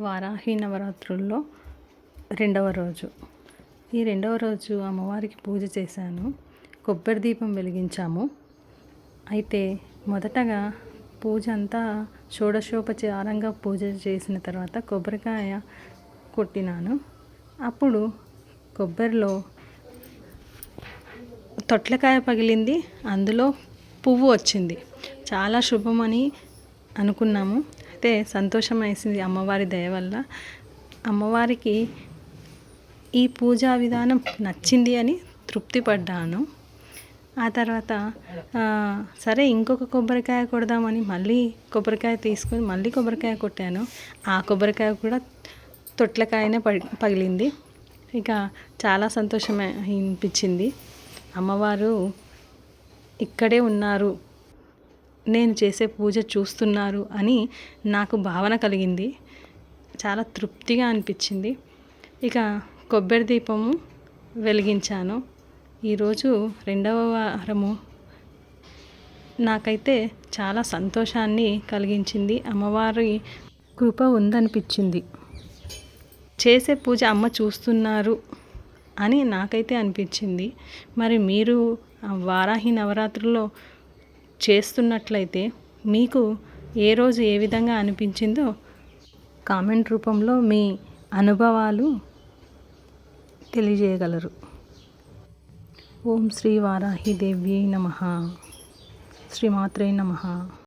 వారాహి నవరాత్రుల్లో రెండవ రోజు. ఈ రెండవ రోజు అమ్మవారికి పూజ చేశాను. కొబ్బరి దీపం వెలిగించాము. అయితే మొదటగా పూజ అంతా షోడశోపచారంగా పూజ చేసిన తర్వాత కొబ్బరికాయ కొట్టినాను. అప్పుడు కొబ్బరిలో తొట్లకాయ పగిలింది. అందులో పువ్వు వచ్చింది. చాలా శుభమని అనుకున్నాము. అయితే సంతోషం వేసింది అమ్మవారి దయ వల్ల. అమ్మవారికి ఈ పూజా విధానం నచ్చింది అని తృప్తి పడ్డాను ఆ తర్వాత సరే ఇంకొక కొబ్బరికాయ కొడదామని మళ్ళీ కొబ్బరికాయ తీసుకొని మళ్ళీ కొబ్బరికాయ కొట్టాను. ఆ కొబ్బరికాయ కూడా తొట్లకాయనే పగి పగిలింది. ఇక చాలా సంతోషం అనిపించింది. అమ్మవారు ఇక్కడే ఉన్నారు. నేను చేసే పూజ చూస్తున్నారు అని నాకు భావన కలిగింది. చాలా తృప్తిగా అనిపించింది. ఇక కొబ్బరి దీపము వెలిగించాను. ఈరోజు రెండవ వారము. నాకైతే చాలా సంతోషాన్ని కలిగించింది. అమ్మవారి కృప ఉందనిపించింది. చేసే పూజ అమ్మ చూస్తున్నారు అని నాకైతే అనిపించింది. మరి మీరు ఆ వారాహి నవరాత్రుల్లో చేస్తున్నట్లయితే మీకు ఏ రోజు ఏ విధంగా అనిపించిందో కామెంట్ రూపంలో మీ అనుభవాలు తెలియజేయగలరు. ఓం శ్రీ వారాహి దేవ్యై నమ. శ్రీమాత్రే నమ.